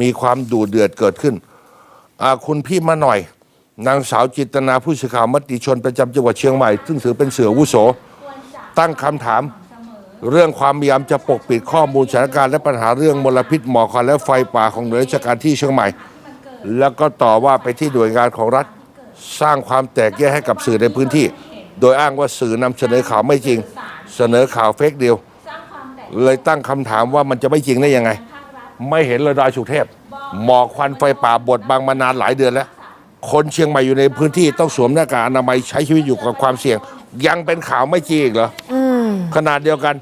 มีความดูเดือดเกิดขึ้นอาคุณพี่มาหน่อย นางสาวจิตนาผู้สื่อข่าวมติชนประจำจังหวัดเชียงใหม่ ซึ่งถือเป็นเสืออวุโส ตั้งคำถาม เรื่องความพยายามจะปกปิดข้อมูลสถานการณ์และปัญหาเรื่องมลพิษหมอกควันและไฟป่าของหน่วยราชการที่เชียงใหม่ แล้วก็ต่อว่าไปที่หน่วยงานของรัฐสร้างความแตกแยกให้กับสื่อในพื้นที่ โดยอ้างว่าสื่อนำเสนอข่าวไม่จริง เสนอข่าวเฟกเดียว เลยตั้งคำถามว่ามันจะไม่จริงได้ยังไง ไม่เห็นเลยดอยสุเทพ หมอกควันไฟป่าบดบังมานานหลายเดือนแล้ว คนเชียงใหม่อยู่ในพื้นที่ต้องสวมหน้ากากอนามัยใช้ชีวิตอยู่กับความเสี่ยง ยังเป็นข่าวไม่จริงอีกเหรออขนาดเดียวกัน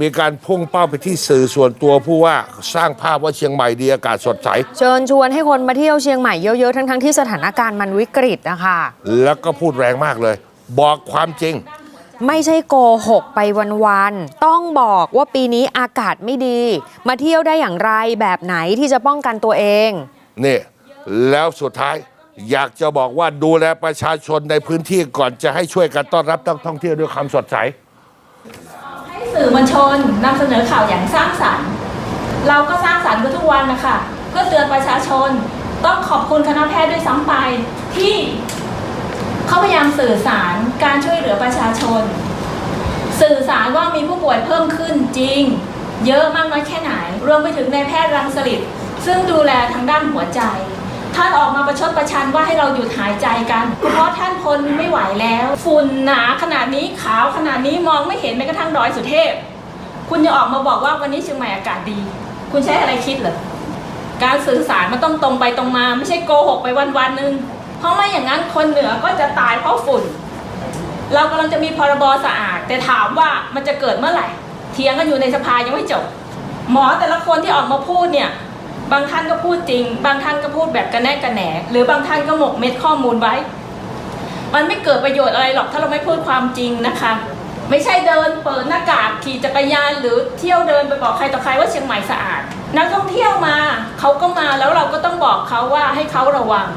มีการพุ่งเป้าไปที่สื่อส่วนตัวผู้ว่าสร้างภาพว่าเชียงใหม่ดีอากาศสดใส เชิญชวนให้คนมาเที่ยวเชียงใหม่เยอะๆ ทั้งๆที่สถานการณ์มันวิกฤตนะคะ แล้วก็พูดแรงมากเลย บอกความจริง ไม่ใช่โกหกไปวันๆ ต้องบอกว่าปีนี้อากาศไม่ดี มาเที่ยวได้อย่างไรแบบไหนที่จะป้องกันตัวเอง นี่แล้วสุดท้ายอยากจะบอกว่าดูแลประชาชนในพื้นที่ก่อนจะให้ช่วยกันต้อนรับนักท่องเที่ยวด้วยความสดใส ให้สื่อมวลชนนำเสนอข่าวอย่างสร้างสรรค์ เราก็สร้างสรรค์กันทุกวันนะคะเพื่อเตือนประชาชน ต้องขอบคุณคณะแพทย์ด้วยซ้ำไปที่ เขาพยายามสื่อสารการช่วยเหลือประชาชน สื่อสารว่ามีผู้ป่วยเพิ่มขึ้นจริง เยอะมากน้อยแค่ไหน รวมไปถึงในแพทย์รังสลิดซึ่งดูแลทางด้านหัวใจท่านออกมาประชดประชันว่าให้เราหยุดหายใจกัน เพราะท่านทนไม่ไหวแล้ว ฝุ่นหนาขนาดนี้ขาวขนาดนี้มองไม่เห็นแม้กระทั่งดอยสุเทพ คุณจะออกมาบอกว่าวันนี้เชียงใหม่อากาศดี คุณใช้อะไรคิดเหรอการสื่อสารมันต้องตรงไปตรงมา ไม่ใช่โกหกไปวันวันๆหนึ่ง เพราะไม่อย่างนั้นคนเหนือก็จะตายเพราะฝุ่น เรากำลังจะมีพรบสะอาด แต่ถามว่ามันจะเกิดเมื่อไหร่ เถียงกันอยู่ในสภายังไม่จบ หมอแต่ละคนที่ออกมาพูดเนี่ย บางท่านก็พูดจริง บางท่านก็พูดแบบกระแนะกระแหนหรือบางท่านก็หมกเม็ดข้อมูลไว้ มันไม่เกิดประโยชน์อะไรหรอกถ้าเราไม่พูดความจริงนะคะ ไม่ใช่เดินเปิดหน้ากากขี่จักรยานหรือเที่ยวเดินไปบอกใครต่อใครว่าเชียงใหม่สะอาด นักท่องเที่ยวมาเขาก็มาแล้วเราก็ต้องบอกเขาว่าให้เขาระวัง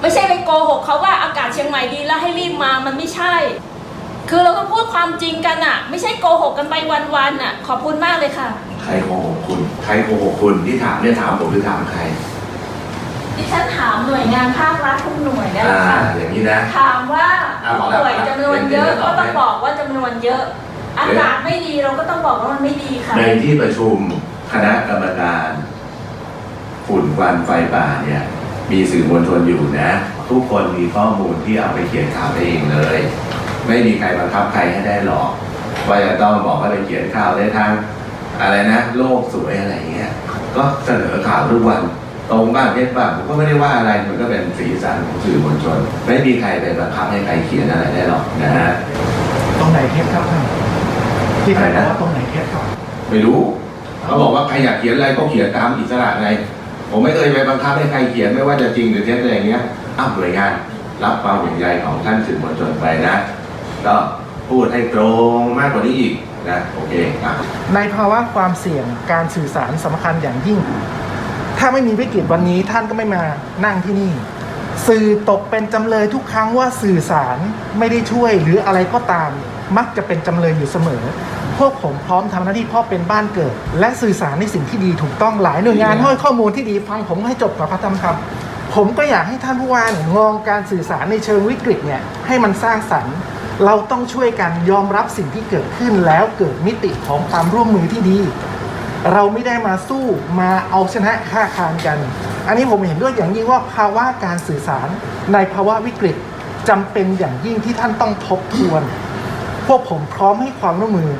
ไม่ใช่ไปโกหกเขาว่าอากาศเชียงใหม่ดีแล้วให้รีบมามันไม่ใช่ คือเราก็พูดความจริงกันอะไม่ใช่โกหกกันไปวันๆอะขอบคุณมากเลยค่ะ ใครโกหกคุณ ใครโกหกคุณที่ถามเนี่ยถามผมหรือถามใครดิฉันถามหน่วยงานภาครัฐทุกหน่วยได้อ่าแล้วค่ะอย่างนี้นะ ถามว่าอะผู้บอกแล้ว ป่วยจำนวนเยอะเดี๋ยวก็เดี๋ยวต้องบอกว่าจำนวนเยอะ อากาศไม่ดีเราก็ต้องบอกว่ามันไม่ดีค่ะ ในที่ประชุมคณะกรรมการ ฝุ่นควันไฟป่าเนี่ย มีสื่อมวลชนอยู่นะ ทุกคนมีข้อมูลที่เอาไปเขียนข่าวได้เองเลย ไม่มีใครบังคับใครให้ได้หรอกว่าจะต้องบอกว่าไปเขียนข่าวได้ทางอะไรนะ โลกสวยอะไรเงี้ยก็เสนอข่าวทุกวันตรงบ้างเท็จบ้างผมก็ไม่ได้ว่าอะไรมันก็เป็นสีสันของสื่อมวลชน ไม่มีใครไปบังคับให้ใครเขียนอะไรได้หรอกนะฮะตรงไหนเท็จครับท่านที่ท่านอะไรบอนะกว่าตรงไหนเท็จครับไม่รู้ เขาบอกว่าใครอยากเขียนอะไรก็เขียนตามอิสระไง ผมไม่เคยไปบังคับให้ใครเขียนไม่ว่าจะจริงหรือเท็จอะไรอย่างเงี้ยอ้าวหน่วยงานรับความห่วงใยของท่านสื่อมวลชนไปนะ ก็พูดให้ตรงมากกว่านี้อีกนะโอเคอะในภาวะความเสี่ยงการสื่อสารสำคัญอย่างยิ่ง ถ้าไม่มีวิกฤตวันนี้ท่านก็ไม่มานั่งที่นี่ สื่อตกเป็นจำเลยทุกครั้งว่าสื่อสารไม่ได้ช่วยหรืออะไรก็ตาม มักจะเป็นจำเลยอยู่เสมอ พวกผมพร้อมทำหน้าที่เพ่อเป็นบ้านเกิด และสื่อสารในสิ่งที่ดีถูกต้องหลายหน่วยงานให้ข้อมูลที่ดีฟังผมให้จบก่อนครับท่านครับผมก็อยากให้ท่านผู้ว่าเนี่ยมองการสื่อสารในเชิงวิกฤตเนี่ยให้มันสร้างสรรค์ เราต้องช่วยกันยอมรับสิ่งที่เกิดขึ้นแล้วเกิดมิติของความร่วมมือที่ดี เราไม่ได้มาสู้มาเอาชนะค่าคานกัน อันนี้ผมเห็นด้วยอย่างยิ่งว่าภาวะการสื่อสารในภาวะวิกฤตจำเป็นอย่างยิ่งที่ท่านต้องทบทวน พวกผมพร้อมให้ความร่วมมือ